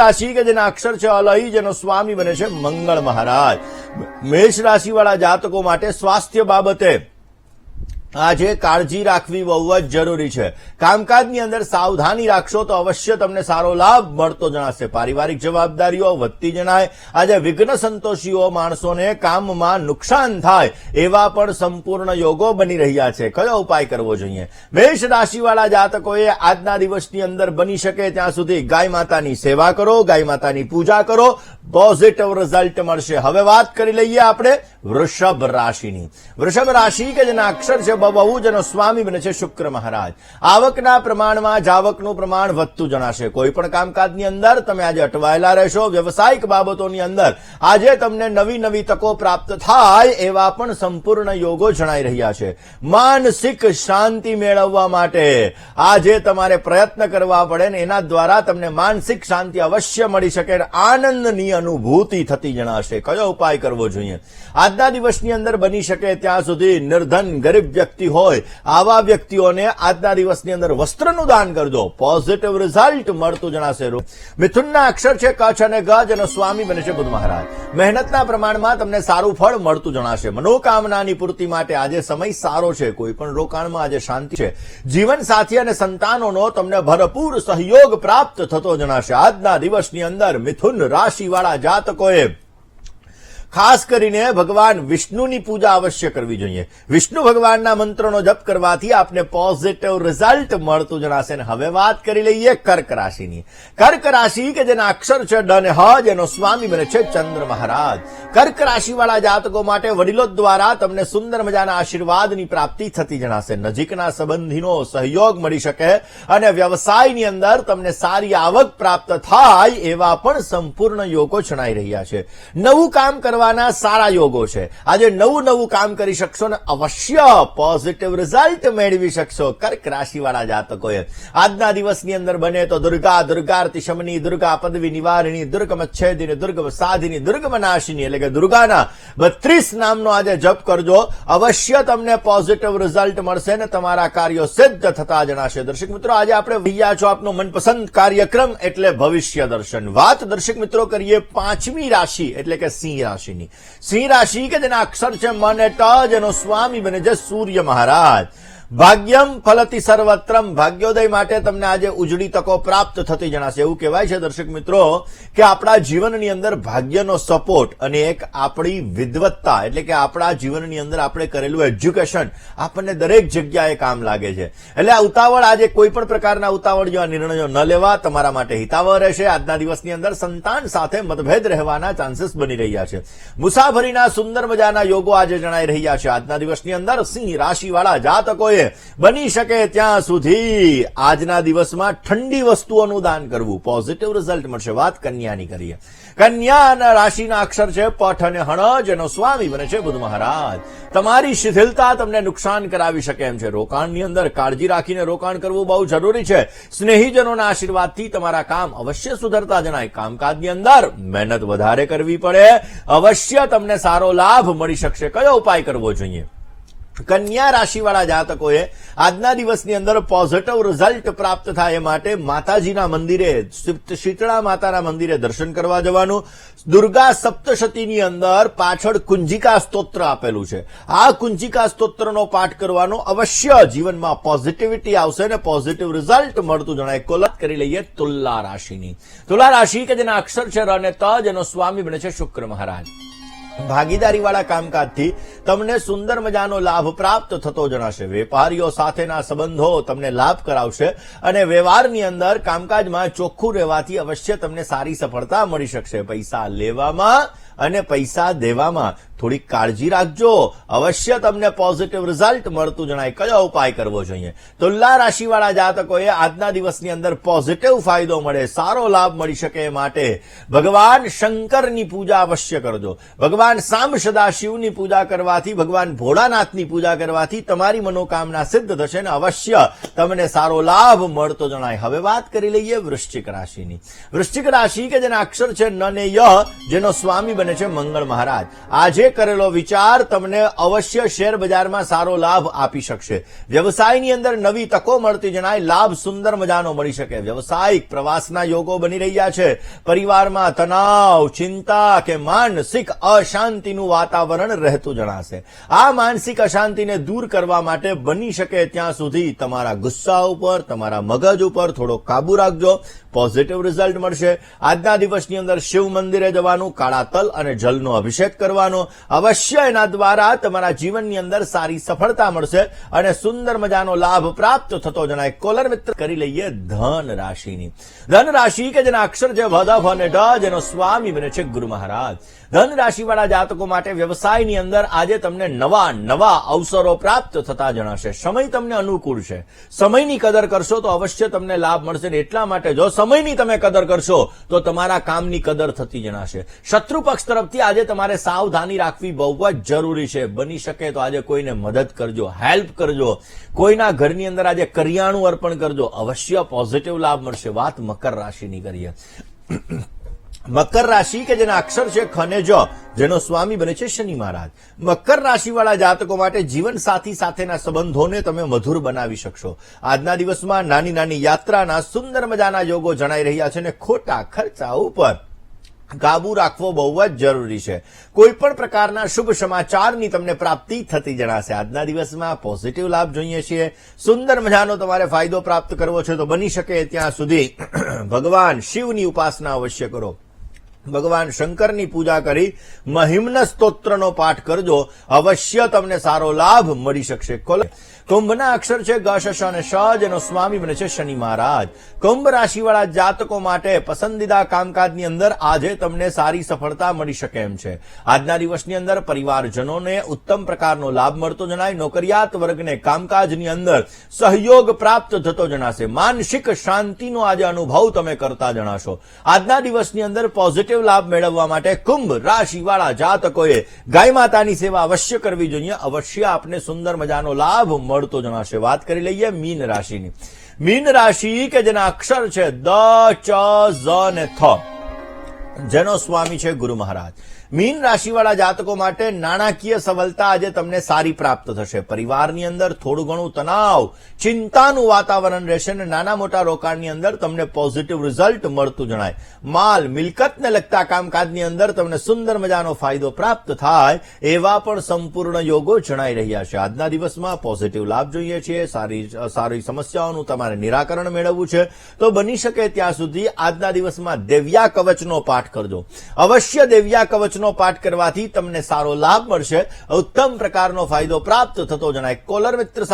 રાશિ કે જેના અક્ષર છે અલહી, જેનો સ્વામી બને છે મંગળ મહારાજ. મેષ રાશિ વાળા જાતકો માટે સ્વાસ્થ્ય બાબતે આજે કાળજી રાખવી બહુ જ જરૂરી છે. કામકાજની અંદર સાવધાની રાખશો તો અવશ્ય તમને સારો લાભ મળતો જણાશે. પારિવારિક જવાબદારીઓ વધતી જણાય. આજે વિઘ્ન સંતોષીઓ માણસોને કામમાં નુકસાન થાય એવા પણ સંપૂર્ણ યોગો બની રહ્યા છે. કયો ઉપાય કરવો જોઈએ? મેષ રાશિવાળા જાતકોએ આજના દિવસની અંદર બની શકે ત્યાં સુધી ગાય માતાની સેવા કરો, ગાય માતાની પૂજા કરો. પોઝિટિવ રિઝલ્ટ મળશે. હવે વાત કરી લઈએ આપણે વૃષભ રાશિની. વૃષભ રાશિ કે જેના અક્ષર છે બહુ જેનો સ્વામી બને છે શુક્ર મહારાજ. આવકના પ્રમાણમાં જાવકનું પ્રમાણ વધતું જણાશે. કોઈ પણ કામકાજની અંદર તમે આજે અટવાયેલા રહેશો. વ્યવસાયિક બાબતોની અંદર આજે તમને નવી નવી તકો પ્રાપ્ત થાય એવા પણ સંપૂર્ણ યોગો જણાઈ રહ્યા છે. માનસિક શાંતિ મેળવવા માટે આજે તમારે પ્રયત્ન કરવા પડે ને એના દ્વારા તમને માનસિક શાંતિ અવશ્ય મળી શકે આનંદની અનુભૂતિ થતી જણાશે. કયો ઉપાય કરવો જોઈએ? આજના દિવસની અંદર બની શકે ત્યાં સુધી નિર્ધન ગરીબ વ્યક્તિ હોય, આવા વ્યક્તિઓને આજના દિવસની અંદર વસ્ત્રનું દાન કરજો. પોઝિટિવ રિઝલ્ટ મળતું જણાશે મિથુનના અક્ષર છે કચ્છ અને ગજ અને સ્વામી બને છે બુધ મહારાજ. મહેનતના પ્રમાણમાં તમને સારું ફળ મળતું જણાશે. મનોકામનાની પૂર્તિ માટે આજે સમય સારો છે. કોઈ પણ રોકાણમાં આજે શાંતિ છે. જીવન સાથી અને સંતાનોનો તમને ભરપૂર સહયોગ પ્રાપ્ત થતો જણાશે. આજના દિવસની અંદર મિથુન રાશિવાળા જાતકોએ ખાસ કરીને ભગવાન વિષ્ણુની પૂજા અવશ્ય કરવી જોઈએ. વિષ્ણુ ભગવાનના મંત્રનો જપ કરવાથી આપને પોઝિટિવ રિઝલ્ટ મળતું જણાશે અને હવે વાત કરી લઈએ કર્ક રાશિની. કર્ક રાશિ કે જેના અક્ષર છે ડ અને હ, જેનો સ્વામી બને છે ચંદ્ર મહારાજ. કર્ક રાશિવાળા જાતકો માટે વડીલો દ્વારા તમને સુંદર મજાના આશીર્વાદની પ્રાપ્તિ થતી જણાશે. નજીકના સંબંધીનો સહયોગ મળી શકે અને વ્યવસાયની અંદર તમને સારી આવક પ્રાપ્ત થાય એવા પણ સંપૂર્ણ યોગો જણાઈ રહ્યા છે. નવું કામ કરવાના સારા યોગો છે. આજે નવું નવું કામ કરી શકશો ને અવશ્ય પોઝિટિવ રિઝલ્ટ મેળવી શકશો કર્ક રાશિવાળા જાતકોએ. આજના દિવસની અંદર બને તો દુર્ગા દુર્ગાર્તિ શમની દુર્ગા પદવી નિવારણી દુર્ગમ છેદિની દુર્ગમ સાધિની દુર્ગમ નાશિની એટલે કે દુર્ગાના બત્રીસ નામનો આજે જપ કરજો. અવશ્ય તમને પોઝિટિવ રિઝલ્ટ મળશે ને તમારા કાર્યો સિદ્ધ થતા જણાશે. દર્શક મિત્રો, આજે આપણે વૈયા છો આપનો મનપસંદ કાર્યક્રમ એટલે ભવિષ્ય દર્શન. વાત દર્શક મિત્રો કરીએ પાંચમી રાશિ એટલે કે સિંહ રાશિની સિંહ રાશિ કે જેના અક્ષર છે, મન એ ટ જેનો સ્વામી બને છે સૂર્ય મહારાજ. ભાગ્યમ ફલતી સર્વત્રમ. ભાગ્યોદય માટે તમને આજે ઉજળી તકો પ્રાપ્ત થતી જણાશે. એવું કહેવાય છે દર્શક મિત્રો કે આપણા જીવનની અંદર ભાગ્યનો સપોર્ટ અને એક આપણી વિદવત્તા, એટલે કે આપણા જીવનની અંદર આપણે કરેલું એજ્યુકેશન, આપણને દરેક જગ્યાએ કામ લાગે છે. એટલે આ ઉતાવળ આજે કોઈ પણ પ્રકારના ઉતાવળ જેવા નિર્ણયો ન લેવા, તમારા માટે હિતાવહ રહેશે. આજના દિવસની અંદર સંતાન સાથે મતભેદ રહેવાના ચાન્સીસ બની રહ્યા છે. મુસાફરીના સુંદર મજાના યોગો આજે જણાઈ રહ્યા છે. આજના દિવસની અંદર સિંહ રાશિવાળા જાતકોએ બની શકે ત્યાં સુધી આજના દિવસમાં ઠંડી વસ્તુઓનું દાન કરવું. પોઝિટિવ રિઝલ્ટ મળશે. વાત કન્યાની કરીએ. કન્યાના રાશિના અક્ષર છે પઠ અને હણ, જેનો સ્વામી બને છે બુધ મહારાજ. તમારી શિથિલતા તમને નુકસાન કરાવી શકે એમ છે. રોકાણની અંદર કાળજી રાખીને રોકાણ કરવું બહુ જરૂરી છે. સ્નેહીજનોના આશીર્વાદથી તમારા કામ અવશ્ય સુધરતા જણાય. કામકાજની અંદર મહેનત વધારે કરવી પડે. અવશ્ય તમને સારો લાભ મળી શકશે. કયો ઉપાય કરવો જોઈએ? કન્યા રાશિવાળા જાતકોએ આજના દિવસની અંદર પોઝિટિવ રિઝલ્ટ પ્રાપ્ત થાય એ માટે માતાજીના મંદિરે શીતળા માતાના મંદિરે દર્શન કરવા જવાનું. દુર્ગા સપ્તશતીની અંદર પાછળ કુંજિકા સ્તોત્ર આપેલું છે. આ કુંજિકા સ્તોત્રનો પાઠ કરવાનો અવશ્ય જીવનમાં પોઝિટિવિટી આવશે અને પોઝિટિવ રિઝલ્ટ મળતું જણાય. કોલત કરી લઈએ તુલા રાશિની. તુલા રાશિ કે જેના અક્ષર છે અને ત જેનો સ્વામી બને છે શુક્ર મહારાજ. ભાગીદારી વાળા કામકાજથી તમને સુંદર મજાનો લાભ પ્રાપ્ત થતો જણાશે. વેપારીઓ સાથેના સંબંધો તમને લાભ કરાવશે અને વ્યવહારની અંદર કામકાજમાં ચોખ્ખું રહેવાથી અવશ્ય તમને સારી સફળતા મળી શકશે. પૈસા લેવામાં અને પૈસા દેવામાં થોડીક કાળજી રાખજો. અવશ્ય તમને પોઝિટિવ રિઝલ્ટ મળતું જણાય. કયો ઉપાય કરવો જોઈએ? તુલા રાશિવાળા જાતકોએ આજના દિવસની અંદર પોઝિટિવ ફાયદો મળે, સારો લાભ મળી શકે માટે. ભગવાન શંકરની પૂજા અવશ્ય કરજો. ભગવાન સામ સદાશિવની પૂજા કરવાથી, ભગવાન ભોળાનાથની પૂજા કરવાથી તમારી મનોકામના સિદ્ધ થશે ને અવશ્ય તમને સારો લાભ મળતો જણાય. હવે વાત કરી લઈએ વૃશ્ચિક રાશિની. વૃશ્ચિક રાશિ કે જેના અક્ષર છે ન ને ય, જેનો સ્વામી બને છે મંગળ મહારાજ. આજે કરેલો વિચાર તમને અવશ્ય શેર બજારમાં સારો લાભ આપી શકશે. વ્યવસાયની અંદર નવી તકો મળતી જણાય, લાભ સુંદર મજાનો મળી શકે. વ્યવસાયિક પ્રવાસના યોગો બની રહ્યા છે. પરિવારમાં તણાવ, ચિંતા કે માનસિક અશાંતિનું વાતાવરણ રહેતું જણાશે. આ માનસિક અશાંતિને દૂર કરવા માટે બની શકે ત્યાં સુધી તમારા ગુસ્સા ઉપર, તમારા મગજ ઉપર થોડો કાબુ રાખજો. પોઝિટિવ રિઝલ્ટ મળશે. આજના દિવસની અંદર શિવ મંદિરે જવાનું, કાળા તલ અને જલનો અભિષેક કરવાનો અવશ્ય એના દ્વારા તમારા જીવનની અંદર સારી સફળતા મળશે અને સુંદર મજાનો લાભ પ્રાપ્ત થતો જણાય. કોલર મિત્ર, કરી લઈએ ધન રાશિની. કે જેના અક્ષર છે વદફ અને ઢ જેનો સ્વામી બને છે ગુરુ મહારાજ. ધન રાશિવાળા જાતકો માટે વ્યવસાયની અંદર આજે તમને નવા નવા અવસરો પ્રાપ્ત થતા જણાશે. સમય તમને અનુકૂળ છે. સમયની કદર કરશો તો અવશ્ય તમને લાભ મળશે એટલા માટે જો સમયની તમે કદર કરશો તો તમારા કામની કદર થતી જણાશે. શત્રુ પક્ષ તરફથી આજે તમારે સાવધાની રાખવી બહુ જ જરૂરી છે. બની શકે તો આજે કોઈને મદદ કરજો, હેલ્પ કરજો. કોઈના ઘરની અંદર આજે કરિયાણું અર્પણ કરજો. અવશ્ય પોઝિટિવ લાભ મળશે. વાત મકર રાશિની કરીએ. મકર રાશિ કે જેના અક્ષર છે ખનેજ, જેનો સ્વામી બને છે શનિ મહારાજ. મકર રાશિવાળા જાતકો માટે જીવન સાથી સાથેના સંબંધોને તમે મધુર બનાવી શકશો. આજના દિવસમાં નાની નાની યાત્રાના સુંદર મજાના યોગો જણાઈ રહ્યા છે અને ખોટા ખર્ચા ઉપર. કાબુ રાખવો બહુ જ જરૂરી છે. કોઈ પણ પ્રકારના શુભ સમાચારની તમને પ્રાપ્તિ થતી જણાશે. આજના દિવસમાં પોઝિટિવ લાભ જોઈએ છીએ. સુંદર મજાનો તમારે ફાયદો પ્રાપ્ત કરવો છે તો બની શકે ત્યાં સુધી ભગવાન શિવની ઉપાસના અવશ્ય કરો. ભગવાન શંકરની પૂજા કરી મહિમ્ન સ્તોત્રનો પાઠ કરજો. અવશ્ય તમને સારો લાભ મળી શકશે. કુંભના અક્ષર છે ગ અને શ જેનો સ્વામી બને છે શનિ મહારાજ. કુંભ રાશિવાળા જાતકો માટે પસંદીદા કામકાજની અંદર આજે તમને સારી સફળતા મળી શકે એમ છે. આજના દિવસની અંદર પરિવારજનોને ઉત્તમ પ્રકારનો લાભ મળતો જણાય, નોકરિયાત વર્ગને કામકાજની અંદર સહયોગ પ્રાપ્ત થતો જણાશે. માનસિક શાંતિનો આજે અનુભવ તમે કરતા જણાશો. આજના દિવસની અંદર પોઝિટિવ લાભ મેળવવા માટે કુંભ રાશિવાળા જાતકોએ ગાય માતાની સેવા અવશ્ય કરવી જોઈએ. અવશ્ય આપને સુંદર મજાનો લાભ મળતો જણાશે. વાત કરી લઈએ મીન રાશિની. મીન રાશિ કે જેના અક્ષર છે દ, ચ, ઝ ને થ. જેનો સ્વામી છે ગુરુ મહારાજ. મીન રાશિવાળા જાતકો માટે નાણાકીય સફળતા આજે તમને સારી પ્રાપ્ત થશે. પરિવારની અંદર થોડું ઘણું તણાવ, ચિંતાનું વાતાવરણ રહેશે અને નાના મોટા રોકાણની અંદર તમને પોઝિટિવ રિઝલ્ટ મળતું જણાય. માલ, મિલકતને લગતા કામકાજની અંદર તમને સુંદર મજાનો ફાયદો પ્રાપ્ત થાય એવા પણ સંપૂર્ણ યોગો જણાઈ રહ્યા છે. આજના દિવસમાં પોઝિટિવ લાભ જોઈએ છીએ, સારી સારી સમસ્યાઓનું તમારે નિરાકરણ મેળવવું છે. તો બની શકે ત્યાં સુધી આજના દિવસમાં દેવ્યા કવચનો પાઠ કરજો. અવશ્ય દેવ્યા કવચનો પાઠ કરવાથી તમને સારો લાભ મળશે. ઉત્તમ પ્રકારનો ફાયદો પ્રાપ્ત થતો જણાય. કોલર મિત્ર